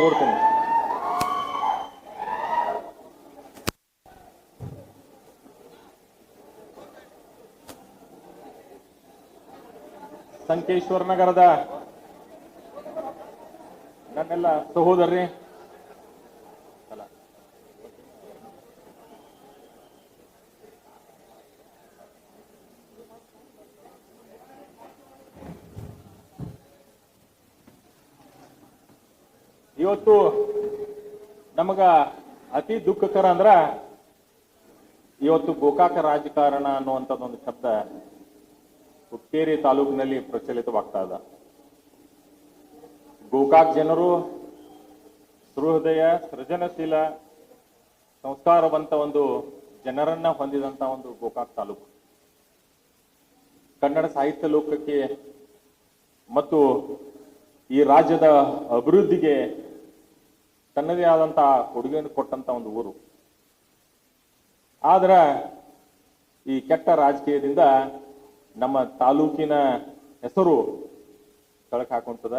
ಕೋರ್ತೀನಿ ಸಂಕೇಶ್ವರ ನಗರದ ನನ್ನೆಲ್ಲ ಸಹೋದರಿ ಇವತ್ತು ನಮಗ ಅತಿ ದುಃಖಕರ ಅಂದ್ರ ಇವತ್ತು ಗೋಕಾಕ ರಾಜಕಾರಣ ಅನ್ನುವಂಥದ್ದೊಂದು ಶಬ್ದ ಹುಕ್ಕೇರಿ ತಾಲೂಕಿನಲ್ಲಿ ಪ್ರಚಲಿತವಾಗ್ತಾ ಇದೆ. ಗೋಕಾಕ್ ಜನರು ಸೃಹೃದಯ, ಸೃಜನಶೀಲ, ಸಂಸ್ಕಾರವಂತ ಒಂದು ಜನರನ್ನ ಹೊಂದಿದಂತ ಒಂದು ಗೋಕಾಕ್ ತಾಲೂಕು. ಕನ್ನಡ ಸಾಹಿತ್ಯ ಲೋಕಕ್ಕೆ ಮತ್ತು ಈ ರಾಜ್ಯದ ಅಭಿವೃದ್ಧಿಗೆ ತನ್ನದೇ ಆದಂತಹ ಕೊಡುಗೆಯನ್ನು ಕೊಟ್ಟಂತ ಒಂದು ಊರು. ಆದ್ರ ಈ ಕೆಟ್ಟ ರಾಜಕೀಯದಿಂದ ನಮ್ಮ ತಾಲೂಕಿನ ಹೆಸರು ಕೆಳಕ್ ಹಾಕೊಂತದ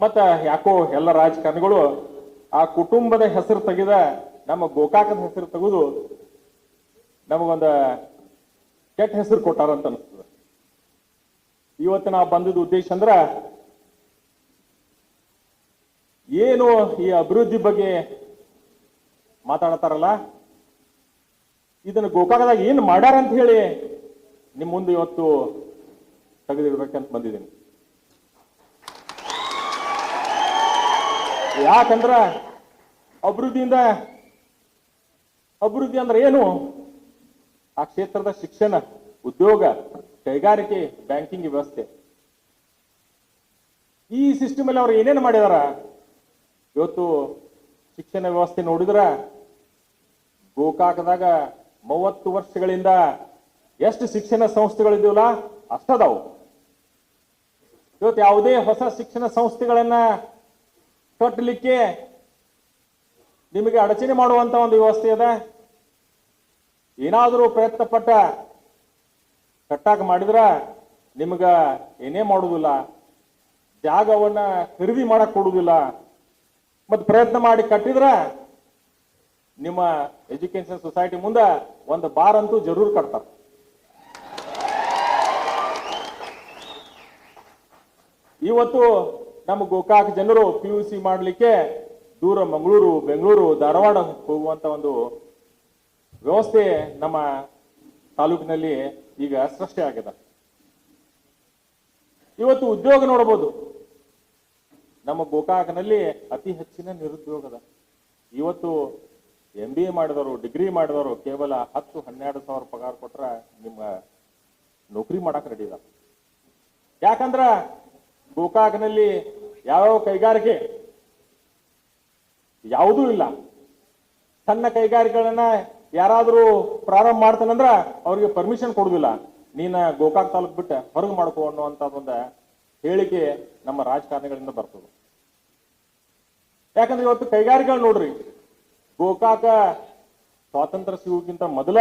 ಮತ್ತ ಯಾಕೋ ಎಲ್ಲ ರಾಜಕಾರಣಿಗಳು ಆ ಕುಟುಂಬದ ಹೆಸರು ತೆಗೆದ ನಮ್ಮ ಗೋಕಾಕದ ಹೆಸರು ತೆಗೆದು ನಮಗೊಂದ ಕೆಟ್ಟ ಹೆಸರು ಕೊಟ್ಟಾರಂತ ಅನಿಸ್ತದೆ. ಇವತ್ತು ನಾವು ಬಂದಿದ್ದ ಉದ್ದೇಶ ಅಂದ್ರ ಏನು ಈ ಅಭಿವೃದ್ಧಿ ಬಗ್ಗೆ ಮಾತಾಡ್ತಾರಲ್ಲ? ಇದನ್ನ ಗೋಕಾಕದಾಗ ಏನು ಮಾಡ್ಯಾರ ಅಂತ ಹೇಳಿ ನಿಮ್ ಮುಂದೆ ಇವತ್ತು ತೆಗೆದಿಡ್ಬೇಕಂತ ಬಂದಿದ್ದೀನಿ. ಯಾಕಂದ್ರ ಅಭಿವೃದ್ಧಿಯಿಂದ, ಅಭಿವೃದ್ಧಿ ಅಂದ್ರೆ ಏನು? ಆ ಕ್ಷೇತ್ರದ ಶಿಕ್ಷಣ, ಉದ್ಯೋಗ, ಕೈಗಾರಿಕೆ, ಬ್ಯಾಂಕಿಂಗ್ ವ್ಯವಸ್ಥೆ. ಈ ಸಿಸ್ಟಮ್ ಅಲ್ಲಿ ಅವ್ರು ಏನೇನು ಮಾಡಿದಾರ ಇವತ್ತು ಶಿಕ್ಷಣ ವ್ಯವಸ್ಥೆ ನೋಡಿದ್ರ ಗೋಕಾಕದಾಗ ಮೂವತ್ತು ವರ್ಷಗಳಿಂದ ಎಷ್ಟು ಶಿಕ್ಷಣ ಸಂಸ್ಥೆಗಳಿದ್ದೀವಲ್ಲ ಅಷ್ಟದಾವು. ಇವತ್ತು ಯಾವುದೇ ಹೊಸ ಶಿಕ್ಷಣ ಸಂಸ್ಥೆಗಳನ್ನ ಕಟ್ಟಲಿಕ್ಕೆ ನಿಮಗೆ ಅಡಚಣೆ ಮಾಡುವಂತ ಒಂದು ವ್ಯವಸ್ಥೆ ಇದೆ. ಏನಾದರೂ ಪ್ರಯತ್ನ ಪಟ್ಟ ಕಟ್ಟಾಕ ಮಾಡಿದ್ರ ನಿಮಗ ಏನೇ ಮಾಡುವುದಿಲ್ಲ ಜಾಗವನ್ನ ಖರೀದಿ ಮಾಡಕ್ ಕೊಡುವುದಿಲ್ಲ ಮತ್ತೆ ಪ್ರಯತ್ನ ಮಾಡಿ ಕಟ್ಟಿದ್ರ ನಿಮ್ಮ ಎಜುಕೇಶನ್ ಸೊಸೈಟಿ ಮುಂದೆ ಒಂದು ಬಾರ್ ಅಂತೂ ಜರೂರ್ ಕಟ್ತಾರೆ. ಇವತ್ತು ನಮ್ಮ ಗೋಕಾಕ್ ಜನರು ಪಿ ಯು ಸಿ ಮಾಡಲಿಕ್ಕೆ ದೂರ ಮಂಗಳೂರು, ಬೆಂಗಳೂರು, ಧಾರವಾಡ ಹೋಗುವಂತ ಒಂದು ವ್ಯವಸ್ಥೆ ನಮ್ಮ ತಾಲೂಕಿನಲ್ಲಿ ಈಗ ಸೃಷ್ಟಿ ಆಗಿದೆ. ಇವತ್ತು ಉದ್ಯೋಗ ನೋಡಬಹುದು ನಮ್ಮ ಗೋಕಾಕನಲ್ಲಿ ಅತಿ ಹೆಚ್ಚಿನ ನಿರುದ್ಯೋಗದ. ಇವತ್ತು ಎಂ ಬಿ ಎ ಮಾಡಿದವರು, ಡಿಗ್ರಿ ಮಾಡಿದವರು ಕೇವಲ ಹತ್ತು, ಹನ್ನೆರಡು ಸಾವಿರ ಪಗಾರ ಕೊಟ್ರ ನಿಮ್ಮ ನೌಕರಿ ಮಾಡಕ್ ರೆಡಿ ಇದ ಯಾಕಂದ್ರ ಗೋಕಾಕ್ನಲ್ಲಿ ಯಾವ್ಯಾವ ಕೈಗಾರಿಕೆ? ಯಾವುದೂ ಇಲ್ಲ. ಸಣ್ಣ ಕೈಗಾರಿಕೆಗಳನ್ನ ಯಾರಾದರೂ ಪ್ರಾರಂಭ ಮಾಡ್ತಾನಂದ್ರ ಅವ್ರಿಗೆ ಪರ್ಮಿಷನ್ ಕೊಡುದಿಲ್ಲ. ನೀನ ಗೋಕಾಕ್ ತಾಲೂಕ್ ಬಿಟ್ಟು ಹೊರಗೆ ಮಾಡ್ಕೋ ಅನ್ನುವಂತ ಒಂದು ಹೇಳಿಕೆ ನಮ್ಮ ರಾಜಕಾರಣಿಗಳಿಂದ ಬರ್ತದೆ. ಯಾಕಂದ್ರೆ ಇವತ್ತು ಕೈಗಾರಿಕೆಗಳು ನೋಡ್ರಿ, ಗೋಕಾಕ ಸ್ವಾತಂತ್ರ್ಯ ಸಿಗೋಕ್ಕಿಂತ ಮೊದಲ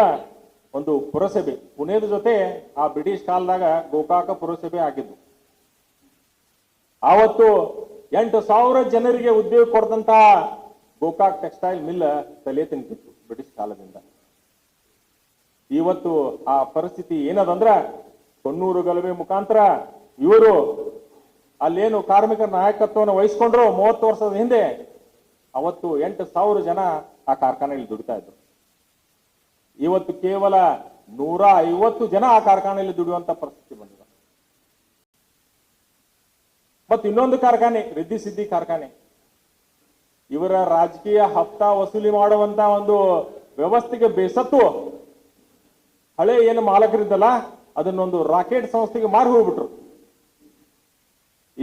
ಒಂದು ಪುರಸಭೆ. ಪುಣೆದ ಜೊತೆ ಆ ಬ್ರಿಟಿಷ್ ಕಾಲದಾಗ ಗೋಕಾಕ ಪುರಸಭೆ ಆಗಿದ್ದು. ಆವತ್ತು ಎಂಟು ಸಾವಿರ ಜನರಿಗೆ ಉದ್ಯೋಗ ಕೊಡದಂತ ಗೋಕಾಕ್ ಟೆಕ್ಸ್ಟೈಲ್ ಮಿಲ್ ತಲೆ ತಿಂತಿತ್ತು ಬ್ರಿಟಿಷ್ ಕಾಲದಿಂದ. ಇವತ್ತು ಆ ಪರಿಸ್ಥಿತಿ ಏನದಂದ್ರ ಕೊಣ್ಣೂರು ಗಲಭೆ ಮುಖಾಂತರ ಇವರು ಅಲ್ಲೇನು ಕಾರ್ಮಿಕರ ನಾಯಕತ್ವವನ್ನು ವಹಿಸ್ಕೊಂಡ್ರು ಮೂವತ್ತು ವರ್ಷದ ಹಿಂದೆ? ಅವತ್ತು ಎಂಟು ಸಾವಿರ ಜನ ಆ ಕಾರ್ಖಾನೆಯಲ್ಲಿ ದುಡಿತಾ ಇದ್ರು. ಇವತ್ತು ಕೇವಲ ನೂರ ಐವತ್ತು ಜನ ಆ ಕಾರ್ಖಾನೆಯಲ್ಲಿ ದುಡಿಯುವಂತ ಪರಿಸ್ಥಿತಿ ಬಂದಿದೆ. ಮತ್ತೆ ಇನ್ನೊಂದು ಕಾರ್ಖಾನೆ ರಿದ್ದಿ ಸಿದ್ದಿ ಕಾರ್ಖಾನೆ. ಇವರ ರಾಜಕೀಯ ಹಫ್ತ ವಸೂಲಿ ಮಾಡುವಂತ ಒಂದು ವ್ಯವಸ್ಥೆಗೆ ಬೇಸತ್ತು. ಹಳೆ ಏನು ಮಾಲಕರಿದ್ದಲ್ಲ, ಅದನ್ನೊಂದು ರಾಕೆಟ್ ಸಂಸ್ಥೆಗೆ ಮಾರಿ ಹೋಗ್ಬಿಟ್ರು.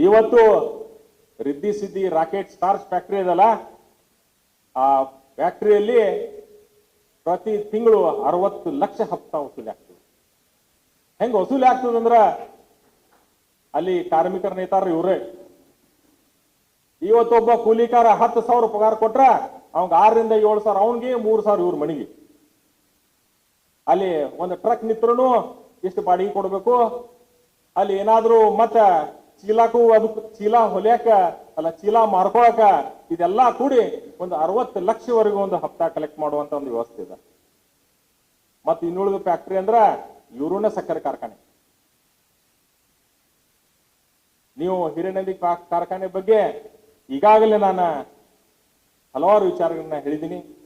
ಇವತ್ತು Riddhi Siddhi rocket starch factory ಇದಲ್ಲ, ಆ ಫ್ಯಾಕ್ಟರಿಯಲ್ಲಿ ಪ್ರತಿ ತಿಂಗಳು ಅರವತ್ತು ಲಕ್ಷ ಹಪ್ತ ವಸೂಲಿ ಆಗ್ತದೆ. ಹೆಂಗ್ ವಸೂಲಿ ಆಗ್ತದಂದ್ರ ಅಲ್ಲಿ ಕಾರ್ಮಿಕರ ನೇತಾರ ಇವರೇ. ಇವತ್ತೊಬ್ಬ ಕೂಲಿಕಾರ ಹತ್ತು ಸಾವಿರ ಪಗಾರ ಕೊಟ್ರ ಅವಂಗ ಆರರಿಂದ ಏಳು ಸಾವಿರ, ಅವನಿಗೆ ಮೂರು ಸಾವಿರ ಇವ್ರ ಮನೆಗೆ. ಅಲ್ಲಿ ಒಂದು ಟ್ರಕ್ ನಿತ್ರನು ಇಷ್ಟು ಬಾಡಿಗೆ ಕೊಡಬೇಕು. ಅಲ್ಲಿ ಏನಾದರೂ ಮತ್ತ ಚೀಲಾಕು ಅದಕ್ಕೆ ಚೀಲ ಹೊಲಿಯಾಕ, ಅಲ್ಲ ಚೀಲ ಮಾರ್ಕೊಳಕ ಇದೆಲ್ಲಾ ಕೂಡಿ ಒಂದು ಅರವತ್ತು ಲಕ್ಷವರೆಗೂ ಒಂದು ಹಪ್ತಾ ಕಲೆಕ್ಟ್ ಮಾಡುವಂತ ಒಂದು ವ್ಯವಸ್ಥೆ ಇದೆ. ಮತ್ತೆ ಇನ್ನುಳಿದ ಫ್ಯಾಕ್ಟರಿ ಅಂದ್ರ ಇವರೂನ ಸಕ್ಕರೆ ಕಾರ್ಖಾನೆ. ನೀವು ಹಿರೇನದಿ ಕಾರ್ಖಾನೆ ಬಗ್ಗೆ ಈಗಾಗಲೇ ನಾನು ಹಲವಾರು ವಿಚಾರಗಳನ್ನ ಹೇಳಿದ್ದೀನಿ